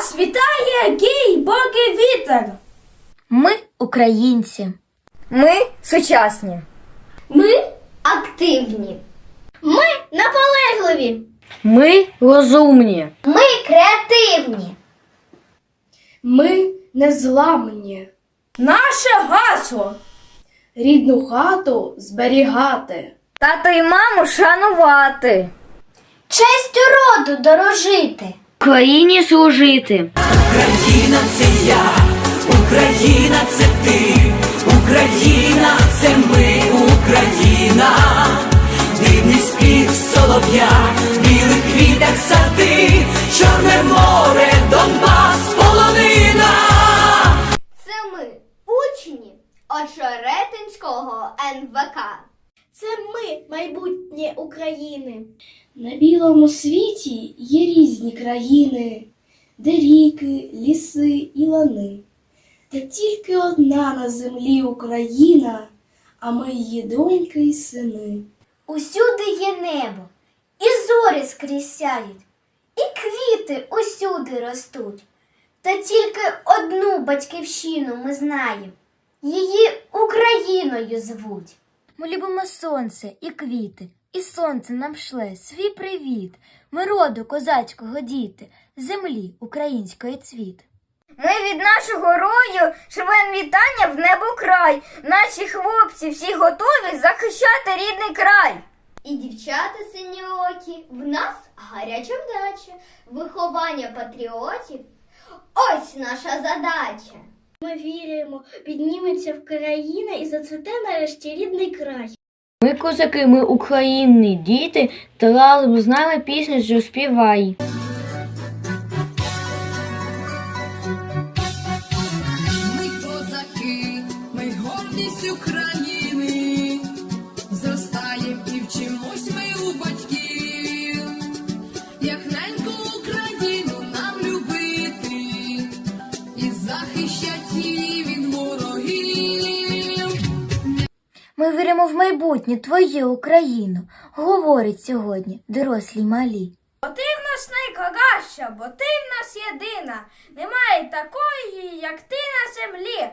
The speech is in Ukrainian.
Вас вітає гей боги вітер. Ми українці. Ми сучасні. Ми активні. Ми наполегливі. Ми розумні. Ми креативні. Ми незламні. Наше гасло. Рідну хату зберігати. Тато і маму шанувати. Честю роду дорожити. Країні служити. Україна це я, Україна це ти, Україна це ми, Україна, дивний спів солов'я, білих квітах сади, Чорне море, Донбас, полонина. Це ми, учні Очеретинського НВК. Це ми, майбутнє України. На білому світі є різні країни, де ріки, ліси і лани. Та тільки одна на землі Україна, а ми її доньки й сини. Усюди є небо, і зорі скрізь сяють, і квіти усюди ростуть. Та тільки одну батьківщину ми знаємо. Її Україною звуть. Ми любимо сонце і квіти, і сонце нам шле свій привіт. Ми роду козацького діти, землі української цвіт. Ми від нашого рою шлем вітання в небо край. Наші хлопці всі готові захищати рідний край. І дівчата синьоокі, в нас гаряча вдача, виховання патріотів. Ось наша задача. Ми віримо, підніметься в країна і зацвете нарешті рідний край. Ми козаки, ми України, діти, та разом з нами пісню що співай. Ми козаки, ми гордість України, зростаєм і вчимось ми у батьків, як неньку Україну нам любити і захищать її від ворогів. Ми віримо в майбутнє твою Україну, говорить сьогодні дорослі малі. Бо ти в нас найкраща, бо ти в нас єдина. Немає такої, як ти на землі.